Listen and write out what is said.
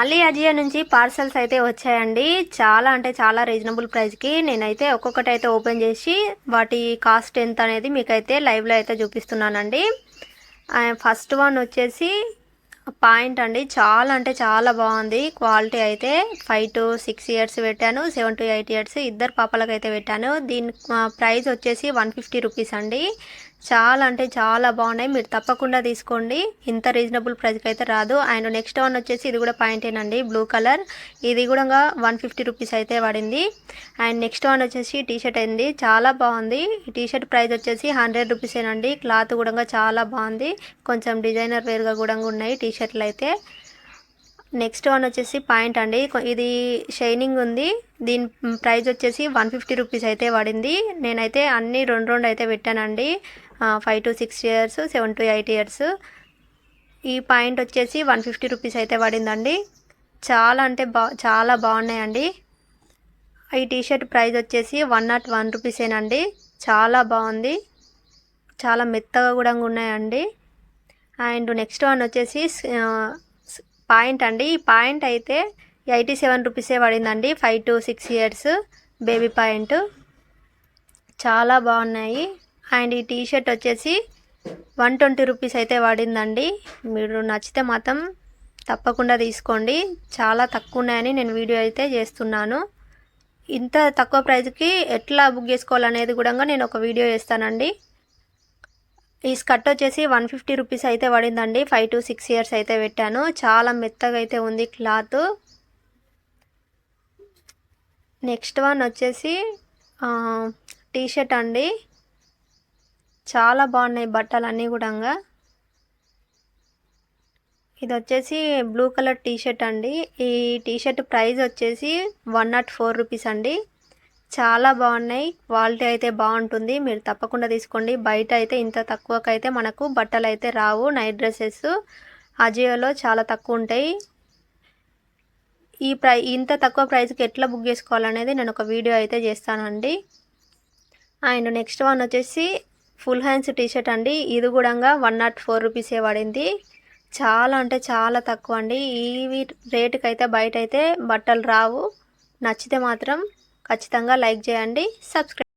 మళ్ళీ అజియో నుంచి పార్సల్స్ అయితే వచ్చాయండి. చాలా అంటే చాలా రీజనబుల్ ప్రైస్కి నేనైతే ఒక్కొక్కటి అయితే ఓపెన్ చేసి వాటి కాస్ట్ ఎంత అనేది మీకైతే లైవ్లో అయితే చూపిస్తున్నానండి. ఫస్ట్ వన్ వచ్చేసి పాయింట్ అండి. చాలా అంటే చాలా బాగుంది. క్వాలిటీ అయితే ఫైవ్ టు సిక్స్ ఇయర్స్ పెట్టాను. సెవెన్ టు ఎయిట్ ఇయర్స్ ఇద్దరు పాపలకు అయితే పెట్టాను. దీని ప్రైస్ వచ్చేసి వన్ ఫిఫ్టీ రూపీస్ అండి. చాలా అంటే చాలా బాగున్నాయి. మీరు తప్పకుండా తీసుకోండి. ఇంత రీజనబుల్ ప్రైస్కి అయితే రాదు. అండ్ నెక్స్ట్ వన్ వచ్చేసి ఇది కూడా పాయింటేనండి బ్లూ కలర్. ఇది కూడా వన్ ఫిఫ్టీ రూపీస్ అయితే పడింది. అండ్ నెక్స్ట్ వన్ వచ్చేసి టీ షర్ట్ అయింది చాలా బాగుంది. T shirt T shirt price వచ్చేసి హండ్రెడ్ రూపీసేనండి క్లాత్ కూడా చాలా బాగుంది. కొంచెం డిజైనర్ వేర్గా కూడా ఉన్నాయి టీ షర్ట్లు అయితే. నెక్స్ట్ వన్ వచ్చేసి పాయింట్ అండి. ఇది షైనింగ్ ఉంది. దీని ప్రైస్ వచ్చేసి వన్ ఫిఫ్టీ రూపీస్ అయితే పడింది. నేనైతే అన్ని రెండు రెండు అయితే పెట్టానండి. Five to six years seven to eight years ఈ పాయింట్ వచ్చేసి వన్ ఫిఫ్టీ రూపీస్ అయితే పడిందండి. చాలా అంటే బా చాలా బాగున్నాయండి. ఈ టీ షర్ట్ ప్రైస్ వచ్చేసి వన్ నాట్ వన్ రూపీసేనండి. చాలా బాగుంది. చాలా మెత్తగా కూడా ఉన్నాయండి. అండ్ నెక్స్ట్ వన్ వచ్చేసి పాయింట్ అండి. ఈ పాయింట్ అయితే ఎయిటీ సెవెన్ రూపీసే పడిందండి. Five to six years baby point. చాలా బాగున్నాయి. అండ్ ఈ టీ షర్ట్ వచ్చేసి వన్ ట్వంటీ రూపీస్ అయితే పడిందండి. మీరు నచ్చితే మాత్రం తప్పకుండా తీసుకోండి. చాలా తక్కువ ఉన్నాయని నేను వీడియో అయితే చేస్తున్నాను. ఇంత తక్కువ ప్రైస్కి ఎట్లా బుక్ చేసుకోవాలనేది కూడా నేను ఒక వీడియో చేస్తానండి. ఈ స్కర్ట్ వచ్చేసి వన్ ఫిఫ్టీ రూపీస్ అయితే పడిందండి. ఫైవ్ టు సిక్స్ ఇయర్స్ అయితే పెట్టాను. చాలా మెత్తగా అయితే ఉంది క్లాత్. నెక్స్ట్ వన్ వచ్చేసి టీ షర్ట్ అండి. చాలా బాగున్నాయి బట్టలు అన్నీ కూడా ఇది వచ్చేసి బ్లూ కలర్ టీ షర్ట్ అండి. ఈ టీ షర్ట్ ప్రైస్ వచ్చేసి వన్ నాట్ ఫోర్ రూపీస్ అండి. చాలా బాగున్నాయి. క్వాలిటీ అయితే బాగుంటుంది. మీరు తప్పకుండా తీసుకోండి. బయట అయితే ఇంత తక్కువకైతే మనకు బట్టలు అయితే రావు. నైట్ డ్రెస్సెస్ అజియోలో చాలా తక్కువ ఉంటాయి. ఈ ప్రై ఇంత తక్కువ ప్రైస్కి ఎట్లా బుక్ చేసుకోవాలనేది నేను ఒక వీడియో అయితే చేస్తానండి. అండ్ నెక్స్ట్ వన్ వచ్చేసి ఫుల్ హ్యాండ్స్ టీ షర్ట్ అండి. ఇది కూడా వన్ నాట్ ఫోర్ రూపీసే పడింది. చాలా అంటే చాలా తక్కువ అండి. ఇవి రేటుకి అయితే బయట అయితే బట్టలు రావు. నచ్చితే మాత్రం ఖచ్చితంగా లైక్ చేయండి. సబ్స్క్రైబ్